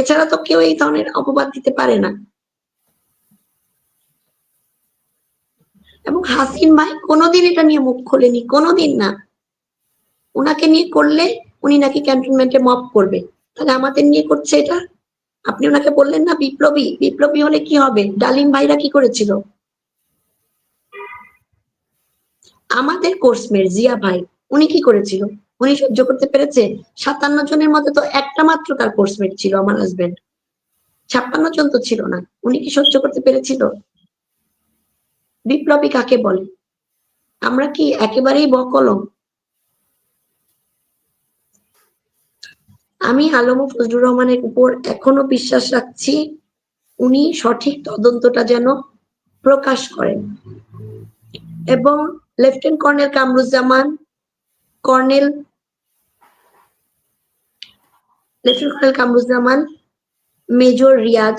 এছাড়া তো কেউ এই ধরনের অপবাদ দিতে পারে না। এবং হাসিন ভাই কোনোদিন এটা নিয়ে মুখ খোলেনি, কোনোদিন না। উনাকে নিয়ে করলে উনি নাকি ক্যান্টনমেন্টে মপ করবে। তাহলে আমাদের নিয়ে করছে এটা? আপনি ওনাকে বললেন না, বিপ্লবী। বিপ্লবী হলে কি হবে? ডালিম ভাইরা কি করেছিল? আমাদের কোর্সমেট জিয়া ভাই, উনি কি করেছিল? উনি সহ্য করতে পেরেছে? সাতান্ন জনের মধ্যে তো একটা মাত্র তার কোর্সমেট ছিল, আমার হাজবেন্ড ছাপ্পান্ন জন তো ছিল না। উনি কি সহ্য করতে পেরেছিল? বিপ্লবী কাকে বলে? আমরা কি একেবারেই বকলম? আমি আলম ফজলুর রহমানের উপর এখনও বিশ্বাস রাখছি, উনি সঠিক তদন্তটা যেন প্রকাশ করেন। এবং lieutenant colonel Kamruzzaman, colonel lieutenant colonel Kamruzzaman, major Riaz,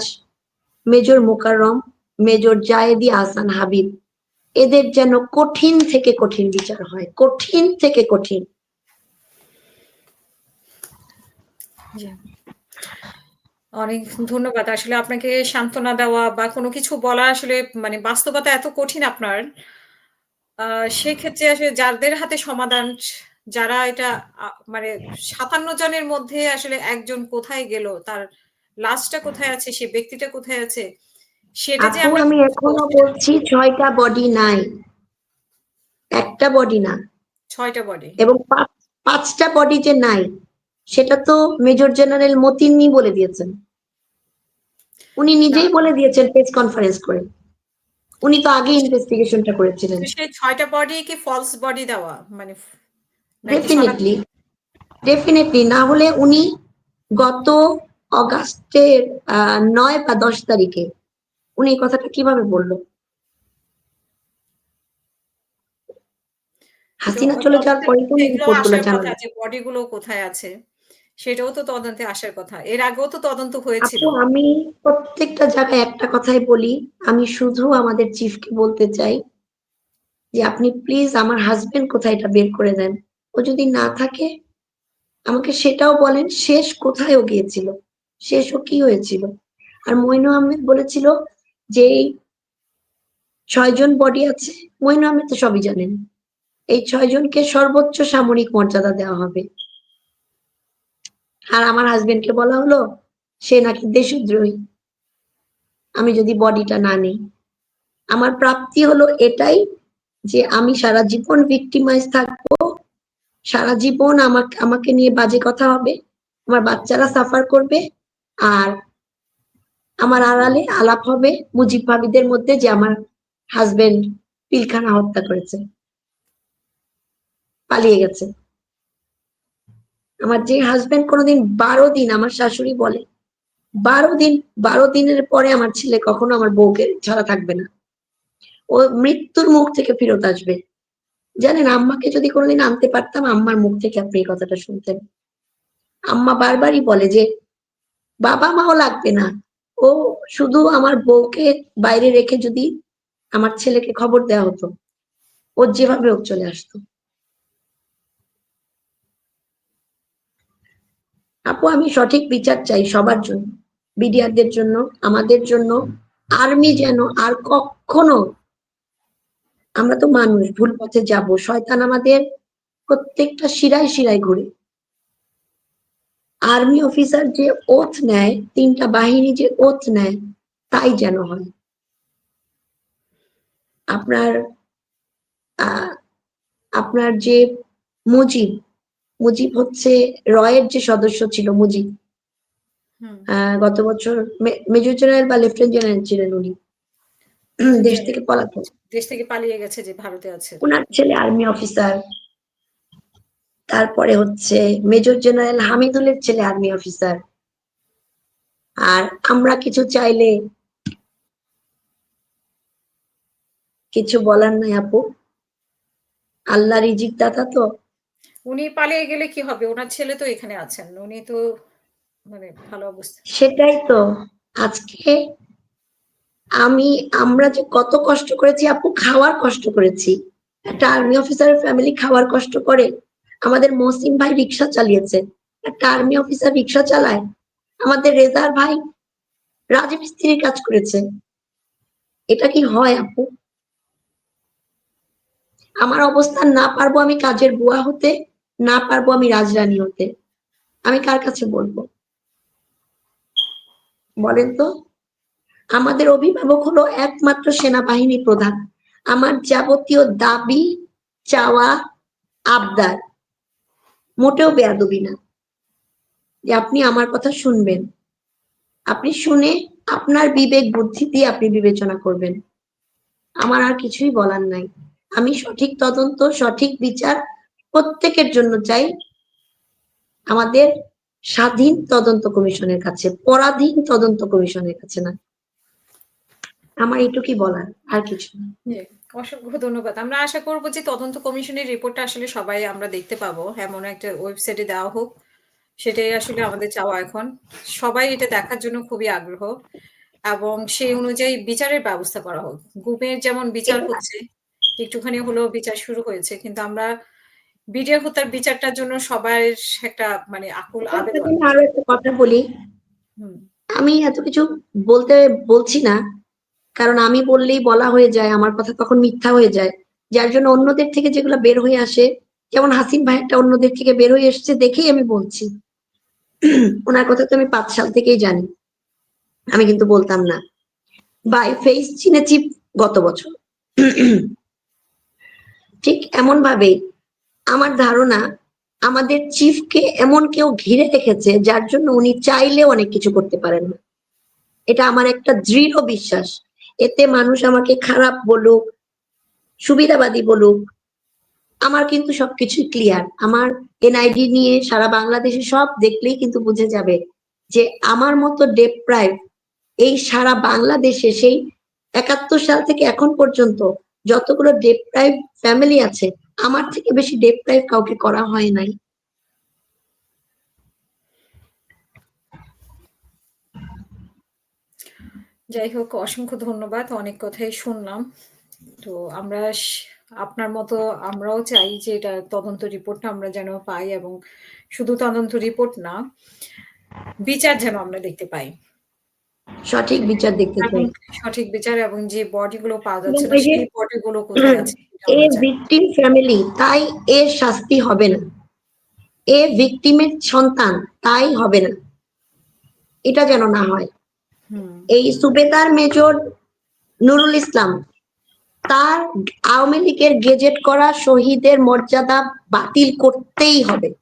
major Mokarram, major Zaidi Ahsan Habib এদের যেন কঠিন থেকে কঠিন বিচার হয়, কঠিন থেকে কঠিন অনেক ধন্যবাদ। আসলে আপনাকে সান্ত্বনা দেওয়া বা কোনো কিছু বলা আসলে মানে বাস্তবতা এত কঠিন আপনার। সেক্ষেত্রে আসলে যাদের হাতে সমাধান যারা এটা মানে ৫৭ জনের মধ্যে আসলে একজন কোথায় গেল, তার লাশটা কোথায় আছে, সে ব্যক্তিটা কোথায় আছে, সেটা যে আমি এখনও বলছি ছয়টা বডি নাই। একটা বডি না। ছয়টা বডি। এবং পাঁচ পাঁচটা বডি যে নাই সেটা তো মেজর জেনারেল মতিন্নি বলে দিয়েছেন। উনি নিজেই বলে দিয়েছেন প্রেস কনফারেন্স করে। উনি তো আগে ইনভেস্টিগেশনটা করেছিলেন। সেই ছয়টা বডি কি ফলস বডি দেওয়া? মানে ডেফিনেটলি ডেফিনেটলি না হলে উনি গত অগাস্টের নয় বা দশ তারিখে উনি এই কথাটা কীভাবে বলল হাসিনা চলে যাওয়ার পরে তো রিপোর্টগুলো গুলো কোথায় আছে? সেটাও তো তদন্তে আসার কথা। এর আগেও তো তদন্ত হয়েছিল। আমি প্রত্যেকটা জায়গায় একটা কথাই বলি আমি শুধু আমাদের চিফকে বলতে চাই যে আপনি প্লিজ আমার হাজবেন্ড কোথায় এটা বের করে দেন ও যদি না থাকে, আমাকে সেটাও বলেন, শেষ কোথায় ও গিয়েছিল? শেষ ও কি হয়েছিল? আর মইনু আহমেদ বলেছিল যে ছয়জন বডি আছে, মইনু আহমেদ তো সবই জানেন। এই ছয়জনকে সর্বোচ্চ সামরিক মর্যাদা দেওয়া হবে। আর আমার হাজবেন্ডকে বলা হলো, সে নাকি দেশদ্রোহী। আমি যদি বডিটা না নেই। আমার প্রাপ্তি হলো এটাই যে আমি সারা জীবন ভিক্টিমাইজ থাকব সারা জীবন আমাকে আমাকে নিয়ে বাজে কথা হবে। আমার বাচ্চারা সাফার করবে আর আমার আড়ালে আলাপ হবে মুজিব ভাবিদের মধ্যে যে আমার হাজবেন্ড পিলখানা হত্যা করেছে। পালিয়ে গেছে। আমার যে হাজবেন্ড কোনোদিন বারো দিন আমার শাশুড়ি বলে, বারো দিন, বারো দিনের পরে আমার ছেলে কখনো আমার বউকে ছাড়া থাকবে না। ও মৃত্যুর মুখ থেকে ফেরত আসবে। জানেন, আম্মাকে যদি কোনোদিন আনতে পারতাম, আম্মার মুখ থেকে আপনি এই কথাটা শুনতেন। আম্মা বারবারই বলে যে, বাবা মাও লাগবে না। ও শুধু আমার বউকে বাইরে রেখে যদি আমার ছেলেকে খবর দেওয়া হতো, ও যেভাবে ও চলে আসতো। আপু, আমি সঠিক বিচার চাই সবার জন্য, বিডিআরদের জন্য, আমাদের জন্য, আর্মি যেন আর কখনো আমরা তো মানুষ ভুল পথে যাব। শয়তান আমাদের প্রত্যেকটা শিরায় শিরায় ঘুরে। আর্মি অফিসার যে ওথ নেয় তিনটা বাহিনী যে ওথ নেয় তাই যেন হয়। আপনার আহ, আপনার যে মুজিব মুজিব হচ্ছে রয়ের যে সদস্য ছিল মুজিব। আহ, গত বছর মেজর জেনারেল বা লেফটেন্যান্ট জেনারেল ছিলেন উনি। দেশ থেকে পলাতক দেশ থেকে পালিয়ে গেছে যে ভারতে আছে। ওনার ছেলে আর্মি অফিসার তারপরে হচ্ছে মেজর জেনারেল হামিদুলের ছেলে আর্মি অফিসার আর আমরা কিছু চাইলে কিছু বলার নাই আপু আল্লাহ রিজিক দাতা তো উনি পালিয়ে গেলে কি হবে? ওনার ছেলে তো এখানে আছেন। উনি তো মানে ভালো অবস্থা সেটাই তো আজকে আমি, আমরা যে কত কষ্ট করেছি, আপু খাওয়ার কষ্ট করেছি। একটা আর্মি অফিসারের ফ্যামিলি খাওয়ার কষ্ট করে। আমাদের মহসিন ভাই রিক্সা চালিয়েছে। একটা আর্মি অফিসার রিক্সা চালায়। আমাদের রেজার ভাই রাজমিস্ত্রির কাজ করেছে। এটা কি হয়, আপু? আমার অবস্থান না পারব আমি কাজের বুয়া হতে, না পারব আমি রাজরানী হতে। আমি কার কাছে বলব? বলেন তো। আমাদের অভিভাবক হলো একমাত্র সেনাবাহিনী প্রধান। আমার যাবতীয় দাবি, চাওয়া, আবদার মোটেও বেয়াদবি না। যে আপনি আমার কথা শুনবেন। আপনি শুনে আপনার বিবেক, বুদ্ধি দিয়ে আপনি বিবেচনা করবেন। আমার আর কিছুই বলার নাই। আমি সঠিক তদন্ত, সঠিক বিচার প্রত্যেকের জন্য চাই। আমাদের স্বাধীন তদন্ত কমিশনের কাছে, পরাধীন তদন্ত কমিশনের কাছে না। আমার এইটুকুই বলার আর কিছু না অসংখ্য ধন্যবাদ। আমরা আশা করব যে তদন্ত কমিশনের রিপোর্টটা আসলে সবাই আমরা দেখতে পাবো। এমন একটা ওয়েবসাইটে দেওয়া হোক। সেটাই আসলে আমাদের চাওয়া এখন। সবাই এটা দেখার জন্য খুবই আগ্রহ এবং সেই অনুযায়ী বিচারের ব্যবস্থা করা হোক। গুমের যেমন বিচার হচ্ছে, একটুখানি হলেও বিচার শুরু হয়েছে। কিন্তু আমরা বিডিআর হত্যার বিচারটার জন্য সবার একটা মানে আকুল আবেদন। আরও একটা কথা বলি আমি এত কিছু বলতে বলছি না কারণ আমি বললেই বলা হয়ে যায়, আমার কথা তখন মিথ্যা হয়ে যায়। যার জন্য অন্যদের থেকে যেগুলো বের হয়ে আসে, যেমন হাসিন ভাইয়েরটা অন্যদের থেকে বের হয়ে এসেছে দেখেই আমি বলছি। ওনার কথা তো আমি পাঁচ সাল থেকেই জানি। আমি কিন্তু বলতাম না। বাই ফেস চিনেছি গত বছর। ঠিক এমন ভাবে আমার ধারণা, আমাদের চিফকে এমন কেউ ঘিরে রেখেছে, যার জন্য উনি চাইলেও অনেক কিছু করতে পারেন না। এটা আমার একটা দৃঢ় বিশ্বাস। এতে মানুষ আমাকে খারাপ বলুক, সুবিধাবাদী বলুক, আমার কিন্তু সবকিছুই ক্লিয়ার আমার এনআইডি নিয়ে সারা বাংলাদেশে সব দেখলেই কিন্তু বুঝে যাবে যে আমার মতো ডেপ্রাইভ এই সারা বাংলাদেশে সেই একাত্তর সাল থেকে এখন পর্যন্ত যতগুলো ডেপ্রাইভ ফ্যামিলি আছে, আমার থেকে বেশি ডেপ্রাইভ কাউকে করা হয় নাই। যাই হোক অসংখ্য ধন্যবাদ। অনেক কথাই শুনলাম। তো আমরা আপনার মতো আমরাও চাই যে এটা তদন্ত রিপোর্টটা আমরা যেন পাই এবং শুধু তদন্ত রিপোর্ট না বিচার যেন আমরা দেখতে পাই। সঠিক বিচার দেখতে চাই। সঠিক বিচার এবং যে বডি গুলো পাওয়া যাচ্ছে না সেই বডি গুলো কোথায় আছে এ ভিকটিম ফ্যামিলি তাই এর শাস্তি হবে না। এ ভিকটিমের সন্তান তাই হবে না। এটা যেন না হয়। এই সুবেদার মেজর নুরুল ইসলাম, তার আওয়ামী লীগের গেজেট করা শহীদের মর্যাদা বাতিল করতেই হবে।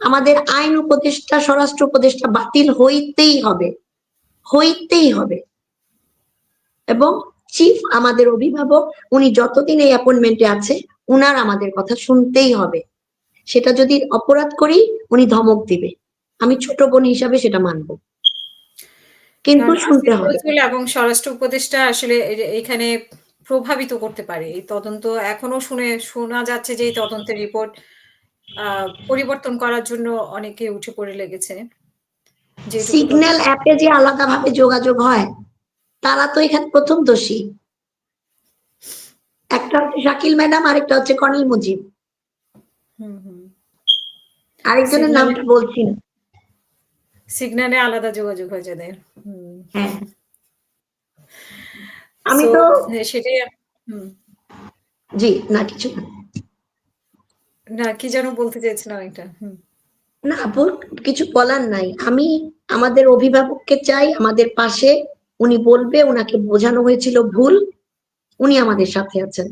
আমাদের আইন উপদেষ্টা, স্বরাষ্ট্র উপদেষ্টা বাতিল হইতেই হবে হইতেই হবে। এবং চিফ আমাদের অভিভাবক, উনি যতদিন এই অ্যাপয়েন্টমেন্টে আছে, উনার আমাদের কথা শুনতেই হবে। সেটা যদি অপরাধ করি, উনি ধমক দিবে। আমি ছোট বোন হিসাবে সেটা মানবো। কিন্তু শুনতে হবে। এবং স্বরাষ্ট্র উপদেষ্টা আসলে এখানে প্রভাবিত করতে পারে। এই তদন্ত এখনও শুনে শোনা যাচ্ছে যে এই তদন্তের রিপোর্ট পরিবর্তন করার জন্য অনেকে উঠে পড়ে লেগেছে। সিগন্যাল অ্যাপে যে আলাদাভাবে যোগাযোগ হয় তারা তো এখানে প্রথম দোষী। একটা হচ্ছে শাকিল ম্যাডাম আরেকটা হচ্ছে কর্নেল মুজিব। হুম হুম। আরেকজনের নামটা বলছি না। সিগন্যালে আলাদা যোগাযোগ হয়ে যায় হুম। হ্যাঁ। আমি তো সেটাই জি না কিছু না। না কি যেন বলতে চাইছিলাম একটা না আপু কিছু বলার নাই। আমি আমাদের অভিভাবককে চাই আমাদের পাশে উনি বলবে ওনাকে বোঝানো হয়েছিল ভুল উনি আমাদের সাথে আছেন।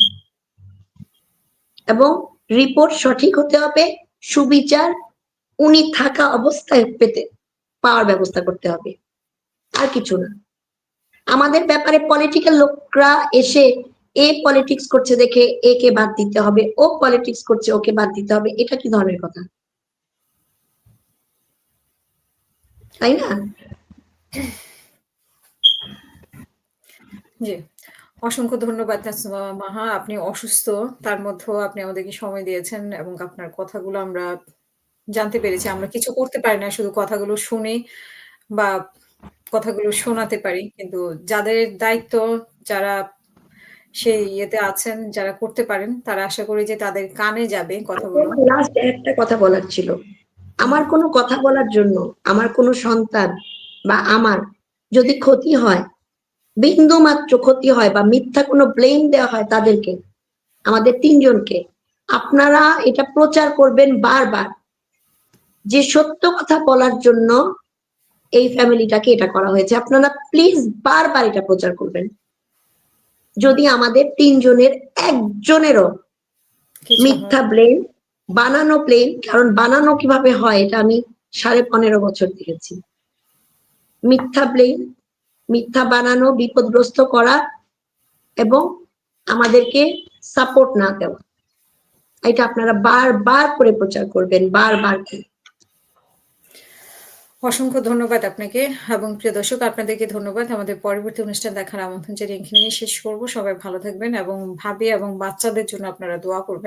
এবং রিপোর্ট সঠিক হতে হবে সুবিচার উনি থাকা অবস্থায় পেতে পাওয়ার ব্যবস্থা করতে হবে। আর কিছু না। আমাদের ব্যাপারে পলিটিক্যাল লোকরা এসে এ পলিটিক্স করছে দেখে একে বাদ দিতে হবে, ও পলিটিক্স করছে, ওকে বাদ দিতে হবে, এটা কি ধরনের কথা? তাই না? জি। অসংখ্য ধন্যবাদ মাহা। আপনি অসুস্থ, তার মধ্যেও আপনি আমাদেরকে সময় দিয়েছেন এবং আপনার কথাগুলো আমরা জানতে পেরেছি। আমরা কিছু করতে পারি না, শুধু কথাগুলো শুনে বা কথাগুলো শোনাতে পারি, কিন্তু যাদের দায়িত্ব যারা সেই ইয়েতে আছেন, যারা করতে পারেন, তারা আশা করি যে তাদের কানে যাবে কথাগুলো। লাস্ট একটা কথা বলার ছিল। আমার কোনো কথা বলার জন্য আমার কোনো সন্তান বা আমার যদি ক্ষতি হয় বিন্দু মাত্র ক্ষতি হয় বা মিথ্যা কোনো ব্লেম দেওয়া হয় তাদেরকে, আমাদের তিনজনকে, আপনারা এটা প্রচার করবেন বারবার। যে সত্য কথা বলার জন্য এই ফ্যামিলিটাকে এটা করা হয়েছে। আপনারা প্লিজ বারবার এটা প্রচার করবেন। যদি আমাদের তিনজনের একজনেরও মিথ্যা ব্লেম বানানো প্লেন কারণ বানানো কীভাবে হয় এটা আমি সাড়ে পনেরো বছর দেখেছি। মিথ্যা প্লেন মিথ্যা বানানো বিপদগ্রস্ত করা এবং আমাদেরকে সাপোর্ট না দেওয়া। এটা আপনারা বারবার করে প্রচার করবেন বারবার করে। অসংখ্য ধন্যবাদ আপনাকে এবং প্রিয় দর্শক, আপনাদেরকে ধন্যবাদ। আমাদের পরবর্তী অনুষ্ঠান দেখার আমন্ত্রণ জানিয়ে এখানে শেষ করব সবাই ভালো থাকবেন এবং ভাবি এবং বাচ্চাদের জন্য আপনারা দোয়া করবেন।